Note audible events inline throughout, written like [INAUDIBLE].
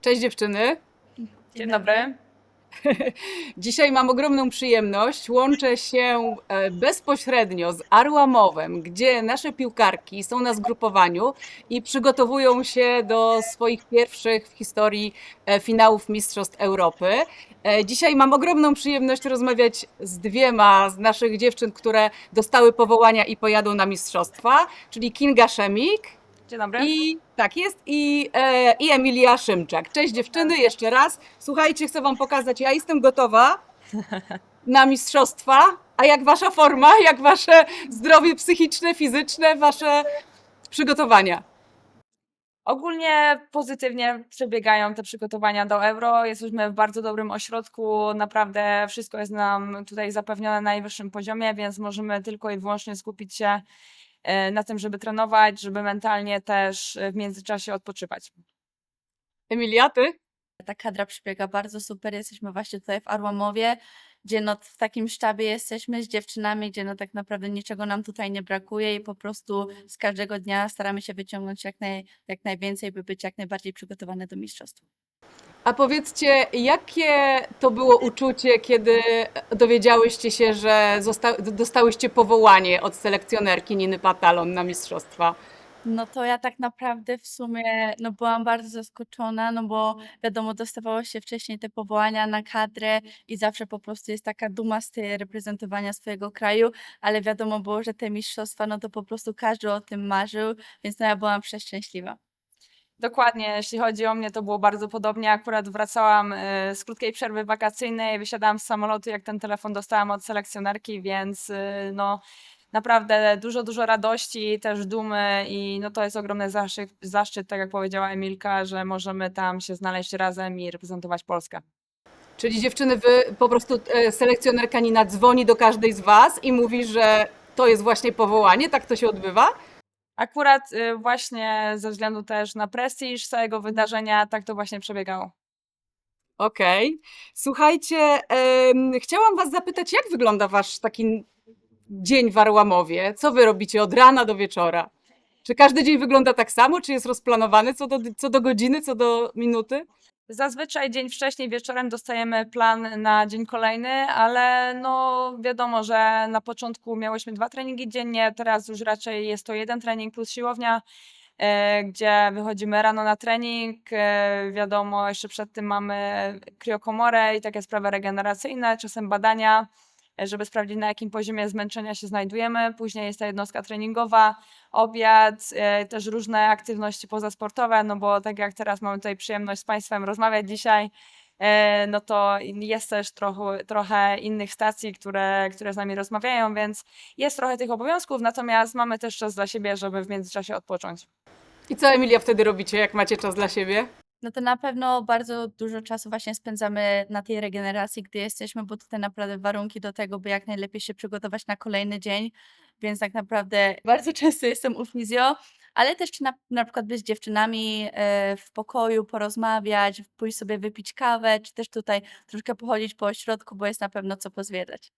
Cześć dziewczyny. Dzień dobry. [LAUGHS] Dzisiaj mam ogromną przyjemność. Łączę się e, bezpośrednio z Arłamowem, gdzie nasze piłkarki są na zgrupowaniu i przygotowują się do swoich pierwszych w historii e, finałów Mistrzostw Europy. E, Dzisiaj mam ogromną przyjemność rozmawiać z dwiema z naszych dziewczyn, które dostały powołania i pojadą na mistrzostwa, czyli Kinga Szemik Dzień dobry. i tak jest, i, e, i Emilia Szymczak. Cześć dziewczyny, jeszcze raz. Słuchajcie, chcę wam pokazać, ja jestem gotowa [LAUGHS] na mistrzostwa. A jak wasza forma, jak wasze zdrowie psychiczne, fizyczne, wasze przygotowania? Ogólnie pozytywnie przebiegają te przygotowania do Euro. Jesteśmy w bardzo dobrym ośrodku. Naprawdę wszystko jest nam tutaj zapewnione na najwyższym poziomie, więc możemy tylko i wyłącznie skupić się na tym, żeby trenować, żeby mentalnie też e, w międzyczasie odpoczywać. Emilia, ty? Ta kadra przebiega bardzo super. Jesteśmy właśnie tutaj w Arłamowie, gdzie no w takim sztabie jesteśmy z dziewczynami, gdzie no tak naprawdę niczego nam tutaj nie brakuje i po prostu z każdego dnia staramy się wyciągnąć jak, naj, jak najwięcej, by być jak najbardziej przygotowane do mistrzostw. A powiedzcie, jakie to było uczucie, kiedy dowiedziałyście się, że zosta- dostałyście powołanie od selekcjonerki Niny Patalon na mistrzostwa? No to ja tak naprawdę w sumie no byłam bardzo zaskoczona, no bo wiadomo, dostawało się wcześniej te powołania na kadrę i zawsze po prostu jest taka duma z tej reprezentowania swojego kraju, ale wiadomo było, że te mistrzostwa, no to po prostu każdy o tym marzył, więc no ja byłam przeszczęśliwa. Dokładnie, jeśli chodzi o mnie, to było bardzo podobnie. Akurat wracałam e, z krótkiej przerwy wakacyjnej, wysiadałam z samolotu, jak ten telefon dostałam od selekcjonerki, więc e, no naprawdę dużo, dużo radości, też dumy i no to jest ogromny zaszczyt, zaszczyt, tak jak powiedziała Emilka, że możemy tam się znaleźć razem i reprezentować Polskę. Czyli dziewczyny, wy po prostu e, selekcjonerka Nina dzwoni do każdej z was i mówi, że to jest właśnie powołanie, tak to się odbywa? Akurat e, właśnie ze względu też na prestiż całego wydarzenia, tak to właśnie przebiegało. Okej. Słuchajcie, em, chciałam was zapytać, jak wygląda wasz taki dzień w Arłamowie? Co wy robicie od rana do wieczora? Czy każdy dzień wygląda tak samo? Czy jest rozplanowany co do, co do godziny, co do minuty? Zazwyczaj dzień wcześniej wieczorem dostajemy plan na dzień kolejny, ale no wiadomo, że na początku miałyśmy dwa treningi dziennie, teraz już raczej jest to jeden trening plus siłownia, e, gdzie wychodzimy rano na trening. E, wiadomo, jeszcze przed tym mamy kriokomorę i takie sprawy regeneracyjne, czasem badania, żeby sprawdzić na jakim poziomie zmęczenia się znajdujemy. Później jest ta jednostka treningowa, obiad, e, też różne aktywności pozasportowe, no bo tak jak teraz mamy tutaj przyjemność z Państwem rozmawiać dzisiaj, e, no to jest też trochę, trochę innych stacji, które, które z nami rozmawiają, więc jest trochę tych obowiązków, natomiast mamy też czas dla siebie, żeby w międzyczasie odpocząć. I co Emilia wtedy robicie, jak macie czas dla siebie? No to na pewno bardzo dużo czasu właśnie spędzamy na tej regeneracji, gdy jesteśmy, bo tutaj naprawdę warunki do tego, by jak najlepiej się przygotować na kolejny dzień, więc tak naprawdę bardzo [LAUGHS] często jestem u fizjo, ale też czy na, na przykład być z dziewczynami e, w pokoju, porozmawiać, pójść sobie wypić kawę, czy też tutaj troszkę pochodzić po ośrodku, bo jest na pewno co pozwiedzać.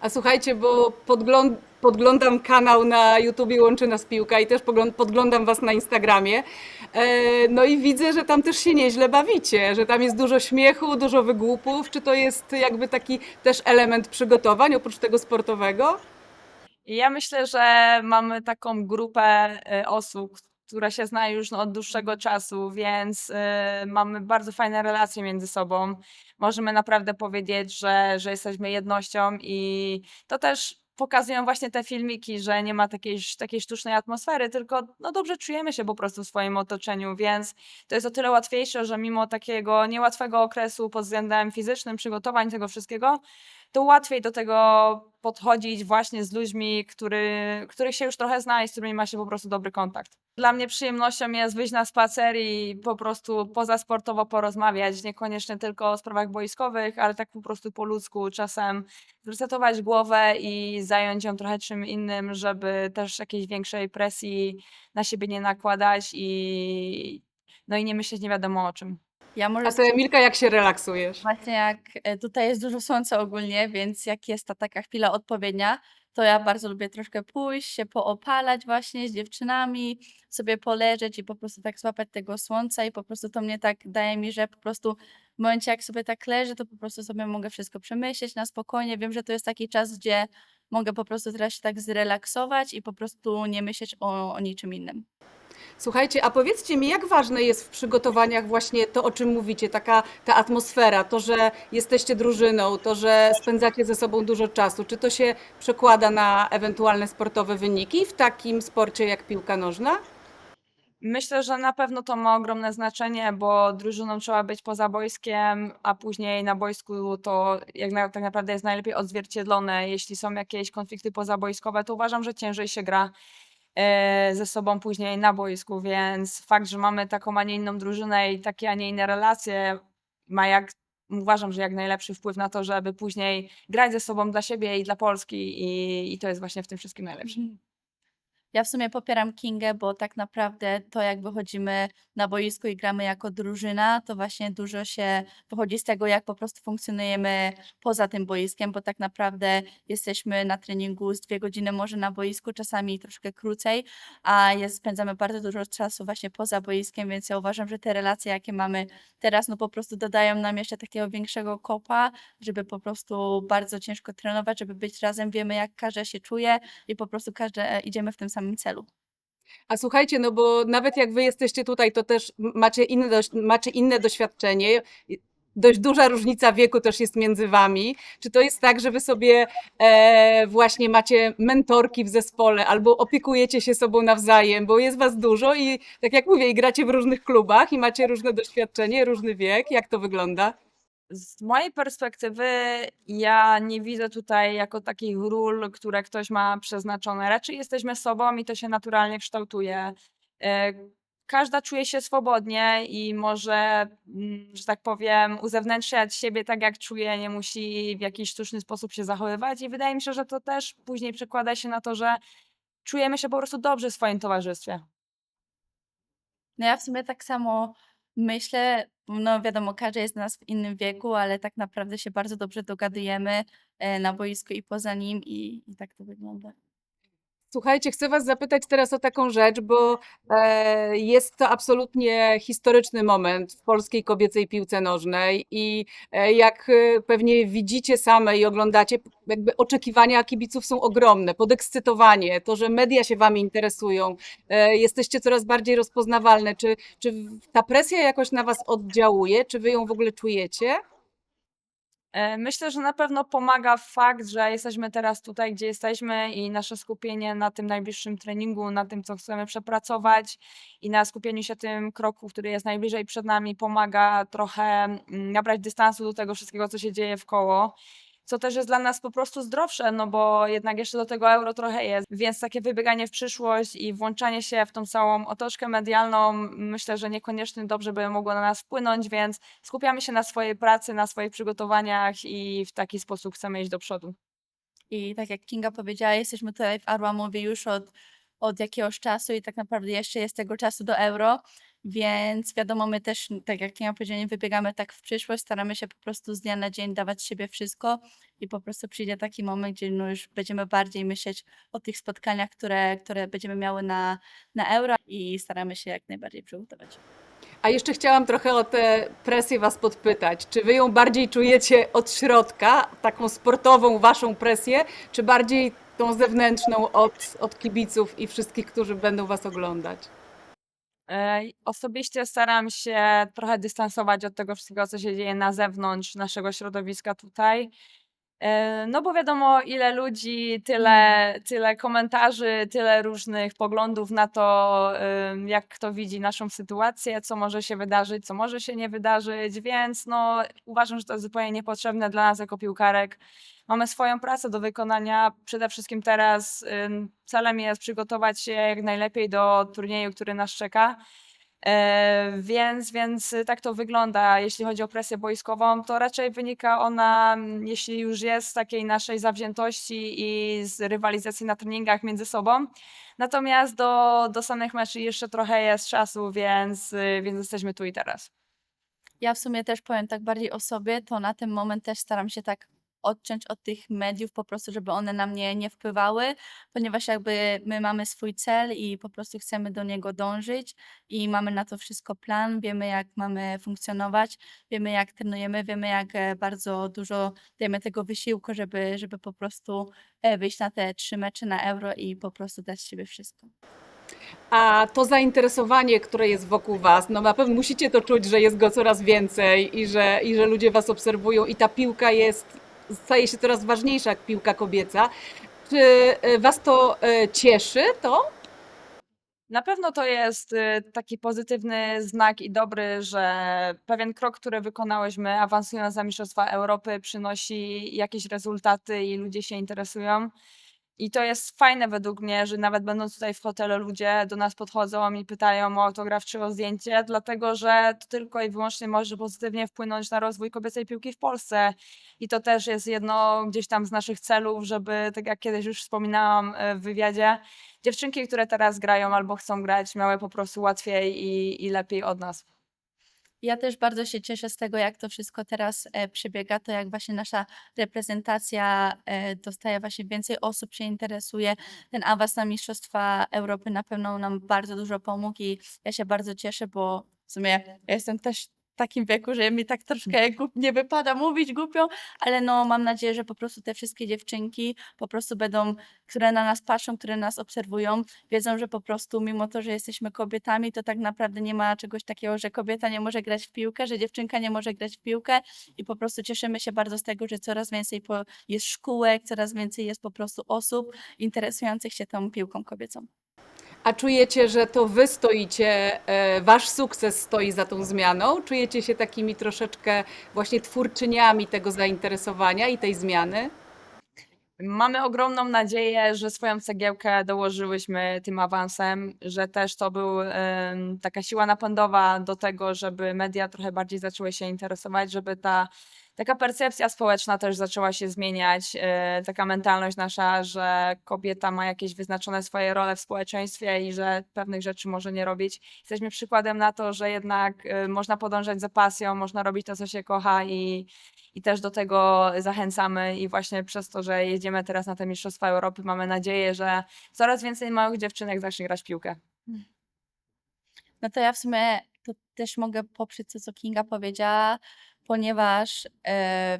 A słuchajcie, bo podgląd podglądam kanał na YouTubie Łączy Nas Piłka i też podglądam Was na Instagramie. E, no i widzę, że tam też się nieźle bawicie, że tam jest dużo śmiechu, dużo wygłupów. Czy to jest jakby taki też element przygotowań oprócz tego sportowego? Ja myślę, że mamy taką grupę y, osób, która się zna już no, od dłuższego czasu, więc y, mamy bardzo fajne relacje między sobą. Możemy naprawdę powiedzieć, że, że jesteśmy jednością i to też pokazują właśnie te filmiki, że nie ma takiej, takiej sztucznej atmosfery, tylko no, dobrze czujemy się po prostu w swoim otoczeniu, więc to jest o tyle łatwiejsze, że mimo takiego niełatwego okresu pod względem fizycznym, przygotowań tego wszystkiego, to łatwiej do tego podchodzić właśnie z ludźmi, który, których się już trochę zna i z którymi ma się po prostu dobry kontakt. Dla mnie przyjemnością jest wyjść na spacer i po prostu pozasportowo porozmawiać, niekoniecznie tylko o sprawach boiskowych, ale tak po prostu po ludzku, czasem zresetować głowę i zająć ją trochę czym innym, żeby też jakiejś większej presji na siebie nie nakładać i no i nie myśleć nie wiadomo o czym. Ja może A ty Emilka, jak się relaksujesz? Właśnie jak e, tutaj jest dużo słońca ogólnie, więc jak jest ta taka chwila odpowiednia, to ja bardzo lubię troszkę pójść, się poopalać właśnie z dziewczynami, sobie poleżeć i po prostu tak złapać tego słońca i po prostu to mnie tak daje mi, że po prostu w momencie jak sobie tak leżę, to po prostu sobie mogę wszystko przemyśleć na spokojnie. Wiem, że to jest taki czas, gdzie mogę po prostu teraz się tak zrelaksować i po prostu nie myśleć o, o niczym innym. Słuchajcie, a powiedzcie mi, jak ważne jest w przygotowaniach właśnie to, o czym mówicie, taka ta atmosfera, to, że jesteście drużyną, to, że spędzacie ze sobą dużo czasu. Czy to się przekłada na ewentualne sportowe wyniki w takim sporcie jak piłka nożna? Myślę, że na pewno to ma ogromne znaczenie, bo drużyną trzeba być poza boiskiem, a później na boisku to jak na, tak naprawdę jest najlepiej odzwierciedlone. Jeśli są jakieś konflikty pozaboiskowe, to uważam, że ciężej się gra ze sobą później na boisku, więc fakt, że mamy taką, a nie inną drużynę i takie, a nie inne relacje ma jak, uważam, że jak najlepszy wpływ na to, żeby później grać ze sobą dla siebie i dla Polski i, i to jest właśnie w tym wszystkim najlepsze. Ja w sumie popieram Kingę, bo tak naprawdę to jak wychodzimy na boisko i gramy jako drużyna, to właśnie dużo się wychodzi z tego, jak po prostu funkcjonujemy poza tym boiskiem, bo tak naprawdę jesteśmy na treningu z dwie godziny może na boisku, czasami troszkę krócej, a jest, spędzamy bardzo dużo czasu właśnie poza boiskiem, więc ja uważam, że te relacje, jakie mamy teraz, no po prostu dodają nam jeszcze takiego większego kopa, żeby po prostu bardzo ciężko trenować, żeby być razem, wiemy jak każdy się czuje i po prostu każdy idziemy w tym samym celu. A słuchajcie, no bo nawet jak wy jesteście tutaj, to też macie inne, macie inne doświadczenie. Dość duża różnica wieku też jest między wami. Czy to jest tak, że wy sobie e, właśnie macie mentorki w zespole albo opiekujecie się sobą nawzajem, bo jest was dużo i tak jak mówię, i gracie w różnych klubach i macie różne doświadczenie, różny wiek. Jak to wygląda? Z mojej perspektywy ja nie widzę tutaj jako takich ról, które ktoś ma przeznaczone. Raczej jesteśmy sobą i to się naturalnie kształtuje. E, Każda czuje się swobodnie i może, mm, że tak powiem, uzewnętrzniać siebie tak, jak czuje, nie musi w jakiś sztuczny sposób się zachowywać. I wydaje mi się, że to też później przekłada się na to, że czujemy się po prostu dobrze w swoim towarzystwie. No ja w sumie tak samo myślę, no wiadomo, każdy jest z nas w innym wieku, ale tak naprawdę się bardzo dobrze dogadujemy e, na boisku i poza nim i, i tak to wygląda. Słuchajcie, chcę Was zapytać teraz o taką rzecz, bo e, jest to absolutnie historyczny moment w polskiej kobiecej piłce nożnej i e, jak e, pewnie widzicie same i oglądacie, jakby oczekiwania kibiców są ogromne, podekscytowanie, to, że media się Wami interesują, e, jesteście coraz bardziej rozpoznawalne. Czy, czy ta presja jakoś na Was oddziałuje? Czy Wy ją w ogóle czujecie? E, Myślę, że na pewno pomaga fakt, że jesteśmy teraz tutaj, gdzie jesteśmy i nasze skupienie na tym najbliższym treningu, na tym, co chcemy przepracować i na skupieniu się tym kroku, który jest najbliżej przed nami, pomaga trochę mm, nabrać dystansu do tego wszystkiego, co się dzieje w koło. Co też jest dla nas po prostu zdrowsze, no bo jednak jeszcze do tego euro trochę jest, więc takie wybieganie w przyszłość i włączanie się w tą całą otoczkę medialną, myślę, że niekoniecznie dobrze by mogło na nas wpłynąć, więc skupiamy się na swojej pracy, na swoich przygotowaniach i w taki sposób chcemy iść do przodu. I tak jak Kinga powiedziała, jesteśmy tutaj w Arłamowie już od, od jakiegoś czasu i tak naprawdę jeszcze jest tego czasu do euro, więc wiadomo, my też, tak jak Kinga powiedziała, nie wybiegamy tak w przyszłość, staramy się po prostu z dnia na dzień dawać siebie wszystko i po prostu przyjdzie taki moment, gdzie no już będziemy bardziej myśleć o tych spotkaniach, które, które będziemy miały na, na euro i staramy się jak najbardziej przygotować. A jeszcze chciałam trochę o tę presję Was podpytać. Czy Wy ją bardziej czujecie od środka, taką sportową Waszą presję, czy bardziej tą zewnętrzną od, od kibiców i wszystkich, którzy będą Was oglądać? Osobiście staram się trochę dystansować od tego wszystkiego, co się dzieje na zewnątrz naszego środowiska tutaj. E, No bo wiadomo, ile ludzi, tyle, tyle komentarzy, tyle różnych poglądów na to, jak kto widzi naszą sytuację, co może się wydarzyć, co może się nie wydarzyć, więc no, uważam, że to jest zupełnie niepotrzebne dla nas jako piłkarek. Mamy swoją pracę do wykonania. Przede wszystkim teraz celem jest przygotować się jak najlepiej do turnieju, który nas czeka. E, Więc, więc tak to wygląda. Jeśli chodzi o presję boiskową, to raczej wynika ona, mm, jeśli już jest z takiej naszej zawziętości i z rywalizacji na treningach między sobą. Natomiast do, do samych meczy jeszcze trochę jest czasu, więc, y, więc jesteśmy tu i teraz. Ja w sumie też powiem tak bardziej o sobie, to na ten moment też staram się tak odciąć od tych mediów po prostu, żeby one na mnie nie wpływały, ponieważ jakby my mamy swój cel i po prostu chcemy do niego dążyć i mamy na to wszystko plan, wiemy jak mamy funkcjonować, wiemy jak trenujemy, wiemy jak e, bardzo dużo dajemy tego wysiłku, żeby, żeby po prostu e, wyjść na te trzy mecze na euro i po prostu dać z siebie wszystko. A to zainteresowanie, które jest wokół Was, no na pewno musicie to czuć, że jest go coraz więcej i że, i że ludzie Was obserwują i ta piłka jest, staje się coraz ważniejsza jak piłka kobieca. Czy e, Was to e, cieszy to? Na pewno to jest y, taki pozytywny znak i dobry, że pewien krok, który wykonałyśmy, awansując na Mistrzostwa Europy, przynosi jakieś rezultaty i ludzie się interesują. I to jest fajne według mnie, że nawet będąc tutaj w hotelu, ludzie do nas podchodzą i pytają o autograf czy o zdjęcie, dlatego że to tylko i wyłącznie może pozytywnie wpłynąć na rozwój kobiecej piłki w Polsce. I to też jest jedno gdzieś tam z naszych celów, żeby, tak jak kiedyś już wspominałam e, w wywiadzie, dziewczynki, które teraz grają albo chcą grać, miały po prostu łatwiej i, i lepiej od nas. Ja też bardzo się cieszę z tego, jak to wszystko teraz e, przebiega, to jak właśnie nasza reprezentacja e, dostaje właśnie więcej osób się interesuje. Ten awans na Mistrzostwa Europy na pewno nam bardzo dużo pomógł i ja się bardzo cieszę, bo w sumie ja jestem też takim wieku, że mi tak troszkę [LAUGHS] głup- nie wypada mówić głupio, ale no mam nadzieję, że po prostu te wszystkie dziewczynki po prostu będą, które na nas patrzą, które nas obserwują, wiedzą, że po prostu mimo to, że jesteśmy kobietami, to tak naprawdę nie ma czegoś takiego, że kobieta nie może grać w piłkę, że dziewczynka nie może grać w piłkę i po prostu cieszymy się bardzo z tego, że coraz więcej jest szkółek, coraz więcej jest po prostu osób interesujących się tą piłką kobiecą. A czujecie, że to Wy stoicie, e, Wasz sukces stoi za tą zmianą? Czujecie się takimi troszeczkę właśnie twórczyniami tego zainteresowania i tej zmiany? Mamy ogromną nadzieję, że swoją cegiełkę dołożyłyśmy tym awansem, że też to był taka siła napędowa do tego, żeby media trochę bardziej zaczęły się interesować, żeby ta taka percepcja społeczna też zaczęła się zmieniać, e, taka mentalność nasza, że kobieta ma jakieś wyznaczone swoje role w społeczeństwie i że pewnych rzeczy może nie robić. Jesteśmy przykładem na to, że jednak e, można podążać za pasją, można robić to, co się kocha i, i też do tego zachęcamy i właśnie przez to, że jedziemy teraz na te Mistrzostwa Europy, mamy nadzieję, że coraz więcej małych dziewczynek zacznie grać piłkę. No to ja w sumie to też mogę poprzeć to, co Kinga powiedziała, ponieważ e,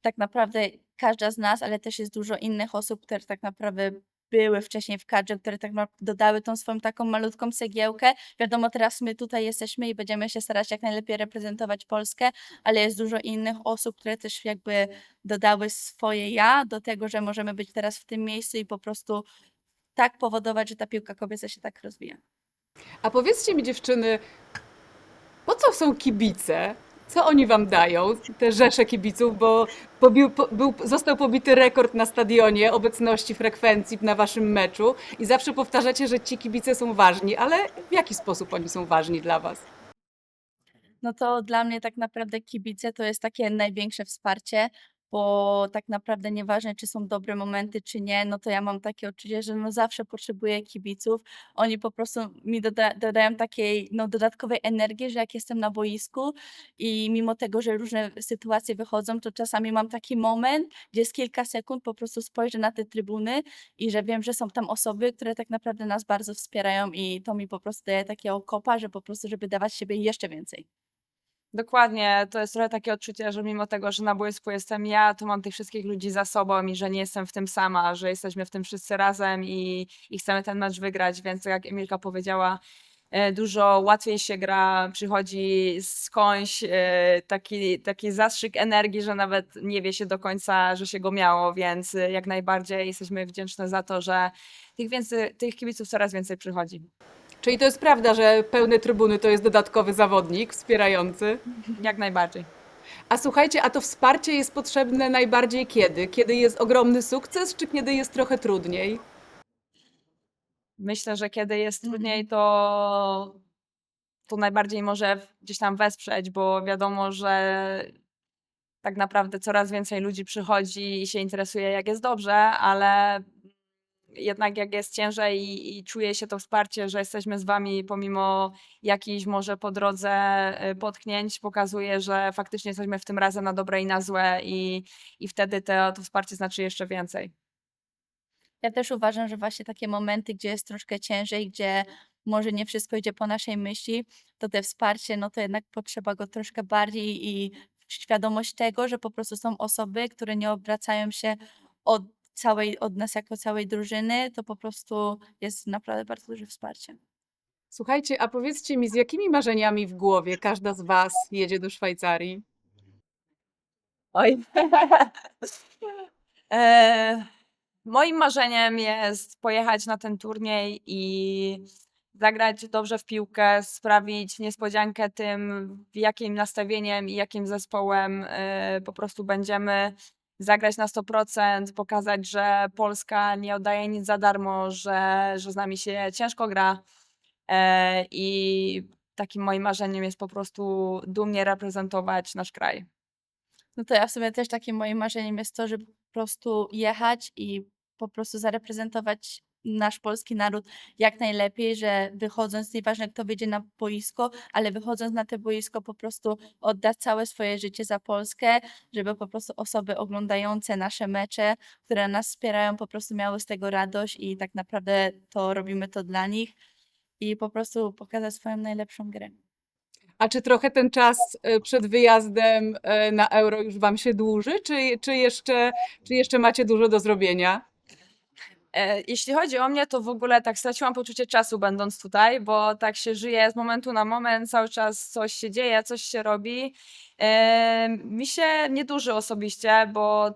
tak naprawdę każda z nas, ale też jest dużo innych osób, które tak naprawdę były wcześniej w kadrze, które tak dodały tą swoją taką malutką cegiełkę. Wiadomo, teraz my tutaj jesteśmy i będziemy się starać jak najlepiej reprezentować Polskę, ale jest dużo innych osób, które też jakby dodały swoje ja do tego, że możemy być teraz w tym miejscu i po prostu tak powodować, że ta piłka kobieca się tak rozwija. A powiedzcie mi dziewczyny, po co są kibice? Co oni wam dają, te rzesze kibiców, bo pobił, po, był, został pobity rekord na stadionie obecności frekwencji na waszym meczu i zawsze powtarzacie, że ci kibice są ważni, ale w jaki sposób oni są ważni dla was? No to dla mnie tak naprawdę kibice to jest takie największe wsparcie, bo tak naprawdę nieważne, czy są dobre momenty, czy nie, no to ja mam takie odczucie, że no zawsze potrzebuję kibiców. Oni po prostu mi doda dodają takiej no dodatkowej energii, że jak jestem na boisku i mimo tego, że różne sytuacje wychodzą, to czasami mam taki moment, gdzie jest kilka sekund, po prostu spojrzę na te trybuny i że wiem, że są tam osoby, które tak naprawdę nas bardzo wspierają i to mi po prostu daje takiego kopa, że po prostu, żeby dawać z siebie jeszcze więcej. Dokładnie, to jest trochę takie odczucie, że mimo tego, że na boisku jestem ja, to mam tych wszystkich ludzi za sobą i że nie jestem w tym sama, że jesteśmy w tym wszyscy razem i, i chcemy ten mecz wygrać, więc tak jak Emilka powiedziała, e, dużo łatwiej się gra, przychodzi skądś e, taki, taki zastrzyk energii, że nawet nie wie się do końca, że się go miało, więc e, jak najbardziej jesteśmy wdzięczne za to, że tych, więcej, tych kibiców coraz więcej przychodzi. Czyli to jest prawda, że pełne trybuny to jest dodatkowy zawodnik wspierający? Jak najbardziej. A słuchajcie, a to wsparcie jest potrzebne najbardziej kiedy? Kiedy jest ogromny sukces, czy kiedy jest trochę trudniej? Myślę, że kiedy jest Mhm. trudniej, to, to najbardziej może gdzieś tam wesprzeć, bo wiadomo, że tak naprawdę coraz więcej ludzi przychodzi i się interesuje, jak jest dobrze, ale jednak jak jest ciężej i, i czuje się to wsparcie, że jesteśmy z wami pomimo jakichś może po drodze y, potknięć, pokazuje, że faktycznie jesteśmy w tym razem na dobre i na złe i, i wtedy to, to wsparcie znaczy jeszcze więcej. Ja też uważam, że właśnie takie momenty, gdzie jest troszkę ciężej, gdzie może nie wszystko idzie po naszej myśli, to te wsparcie, no to jednak potrzeba go troszkę bardziej i świadomość tego, że po prostu są osoby, które nie obracają się od całej, od nas jako całej drużyny, to po prostu jest naprawdę bardzo duże wsparcie. Słuchajcie, a powiedzcie mi, z jakimi marzeniami w głowie każda z Was jedzie do Szwajcarii? Oj. [LAUGHS] e, moim marzeniem jest pojechać na ten turniej i zagrać dobrze w piłkę, sprawić niespodziankę tym, jakim nastawieniem i jakim zespołem e, po prostu będziemy. Zagrać na 100%, pokazać, że Polska nie oddaje nic za darmo, że, że z nami się ciężko gra. E, I takim moim marzeniem jest po prostu dumnie reprezentować nasz kraj. No to ja w sumie też takim moim marzeniem jest to, żeby po prostu jechać i po prostu zareprezentować nasz polski naród jak najlepiej, że wychodząc, nieważne kto wyjdzie na boisko, ale wychodząc na te boisko po prostu oddać całe swoje życie za Polskę, żeby po prostu osoby oglądające nasze mecze, które nas wspierają, po prostu miały z tego radość i tak naprawdę to robimy to dla nich i po prostu pokazać swoją najlepszą grę. A czy trochę ten czas e, przed wyjazdem e, na euro już Wam się dłuży, czy, czy, jeszcze, czy jeszcze macie dużo do zrobienia? E, Jeśli chodzi o mnie, to w ogóle tak straciłam poczucie czasu będąc tutaj, bo tak się żyje z momentu na moment, cały czas coś się dzieje, coś się robi. E, Mi się nie dłuży osobiście, bo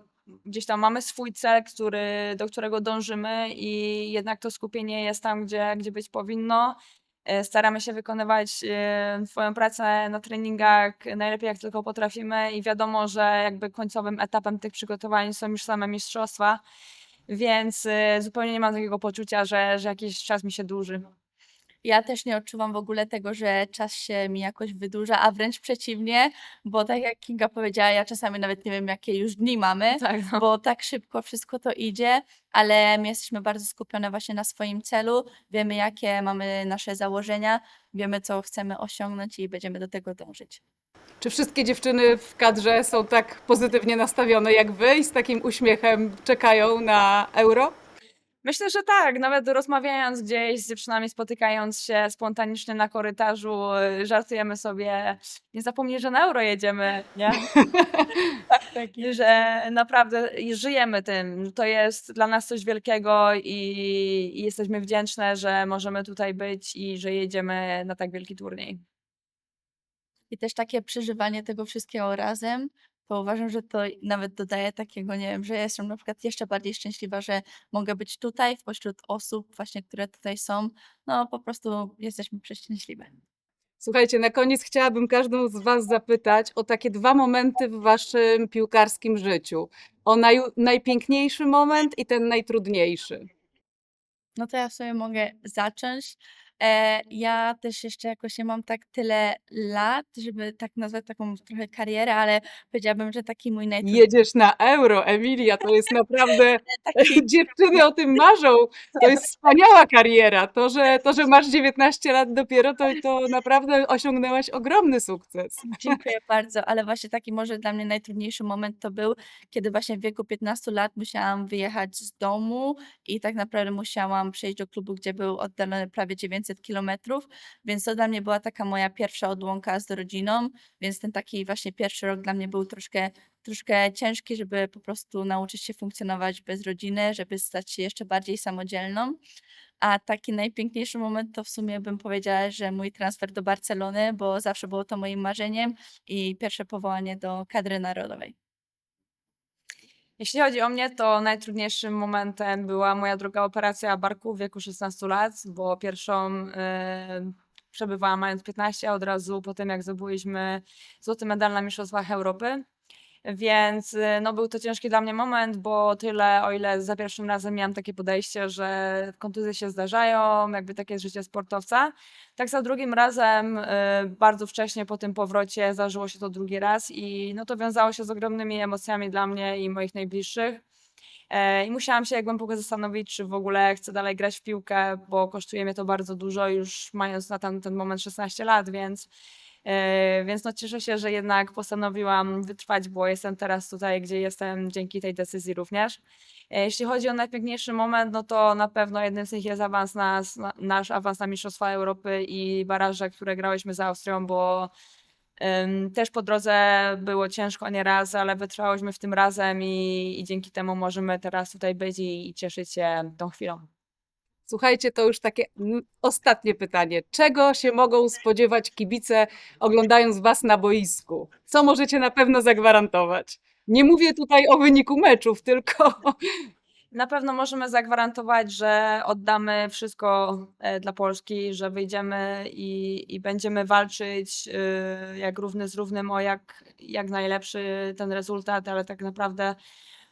gdzieś tam mamy swój cel, który, do którego dążymy i jednak to skupienie jest tam, gdzie, gdzie być powinno. E, Staramy się wykonywać swoją pracę na treningach najlepiej jak tylko potrafimy i wiadomo, że jakby końcowym etapem tych przygotowań są już same mistrzostwa. Więc y, zupełnie nie mam takiego poczucia, że, że jakiś czas mi się dłuży. Ja też nie odczuwam w ogóle tego, że czas się mi jakoś wydłuża, a wręcz przeciwnie, bo tak jak Kinga powiedziała, ja czasami nawet nie wiem, jakie już dni mamy, [LAUGHS] Tak, no. bo tak szybko wszystko to idzie, ale my jesteśmy bardzo skupione właśnie na swoim celu, wiemy, jakie mamy nasze założenia, wiemy, co chcemy osiągnąć i będziemy do tego dążyć. Czy wszystkie dziewczyny w kadrze są tak pozytywnie nastawione jak Wy i z takim uśmiechem czekają na euro? Myślę, że tak. Nawet rozmawiając gdzieś z dziewczynami, spotykając się spontanicznie na korytarzu, żartujemy sobie, nie zapomnij, że na euro jedziemy, nie? [LAUGHS] Tak I że naprawdę żyjemy tym. To jest dla nas coś wielkiego i, i jesteśmy wdzięczne, że możemy tutaj być i że jedziemy na tak wielki turniej. I też takie przeżywanie tego wszystkiego razem, to uważam, że to nawet dodaje takiego, nie wiem, że ja jestem na przykład jeszcze bardziej szczęśliwa, że mogę być tutaj, pośród osób właśnie, które tutaj są. No po prostu jesteśmy przeszczęśliwe. Słuchajcie, na koniec chciałabym każdą z Was zapytać o takie dwa momenty w Waszym piłkarskim życiu. O naj, najpiękniejszy moment i ten najtrudniejszy. No to ja sobie mogę zacząć. E, ja też jeszcze jakoś nie mam tak tyle lat, żeby tak nazwać taką trochę karierę, ale powiedziałabym, że taki mój najtrudniejszy Jedziesz na euro, Emilia, to jest naprawdę. [LAUGHS] taki [LAUGHS] Dziewczyny o tym marzą. To jest wspaniała kariera. To, że, to, że masz 19 lat dopiero, to, to naprawdę osiągnęłaś ogromny sukces. Dziękuję [LAUGHS] bardzo, ale właśnie taki może dla mnie najtrudniejszy moment to był, kiedy właśnie w wieku 15 lat musiałam wyjechać z domu i tak naprawdę musiałam przejść do klubu, gdzie był oddalony prawie 900 kilometrów, więc to dla mnie była taka moja pierwsza odłąka z rodziną, więc ten taki właśnie pierwszy rok dla mnie był troszkę, troszkę ciężki, żeby po prostu nauczyć się funkcjonować bez rodziny, żeby stać się jeszcze bardziej samodzielną. A taki najpiękniejszy moment to w sumie bym powiedziała, że mój transfer do Barcelony, bo zawsze było to moim marzeniem i pierwsze powołanie do kadry narodowej. Jeśli chodzi o mnie, to najtrudniejszym momentem była moja druga operacja barku w wieku 16 lat, bo pierwszą y, przebywałam mając 15, a od razu po tym jak zdobyliśmy złoty medal na Mistrzostwach Europy. Więc y, no, był to ciężki dla mnie moment, bo tyle, o ile za pierwszym razem miałam takie podejście, że kontuzje się zdarzają, jakby takie jest życie sportowca, tak za drugim razem, y, bardzo wcześnie po tym powrocie zdarzyło się to drugi raz i no to wiązało się z ogromnymi emocjami dla mnie i moich najbliższych. E, I musiałam się głęboko zastanowić, czy w ogóle chcę dalej grać w piłkę, bo kosztuje mnie to bardzo dużo, już mając na ten, ten moment 16 lat, więc, więc no cieszę się, że jednak postanowiłam wytrwać, bo jestem teraz tutaj, gdzie jestem dzięki tej decyzji również. E, Jeśli chodzi o najpiękniejszy moment, no to na pewno jednym z nich jest awans na, na, nasz awans na Mistrzostwa Europy i baraże, które grałyśmy z Austrią, bo Ym, Też po drodze było ciężko nieraz, ale wytrwałyśmy w tym razem i, i dzięki temu możemy teraz tutaj być i, i cieszyć się tą chwilą. Słuchajcie, to już takie ostatnie pytanie. Czego się mogą spodziewać kibice oglądając Was na boisku? Co możecie na pewno zagwarantować? Nie mówię tutaj o wyniku meczów, tylko [LAUGHS] Na pewno możemy zagwarantować, że oddamy wszystko e, dla Polski, że wyjdziemy i, i będziemy walczyć y, jak równy z równym o jak, jak najlepszy ten rezultat, ale tak naprawdę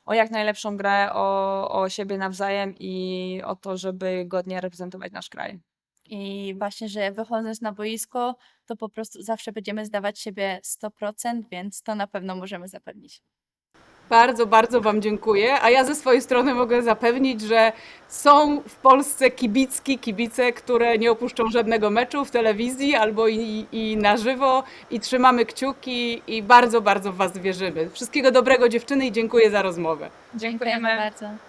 o jak najlepszą grę, o, o siebie nawzajem i o to, żeby godnie reprezentować nasz kraj. I właśnie, że wychodząc na boisko, to po prostu zawsze będziemy zdawać siebie 100%, więc to na pewno możemy zapewnić. Bardzo, bardzo Wam dziękuję. A ja ze swojej strony mogę zapewnić, że są w Polsce kibicki, kibice, które nie opuszczą żadnego meczu w telewizji albo i, i na żywo i trzymamy kciuki i bardzo, bardzo w Was wierzymy. Wszystkiego dobrego dziewczyny i dziękuję za rozmowę. Dziękujemy. bardzo.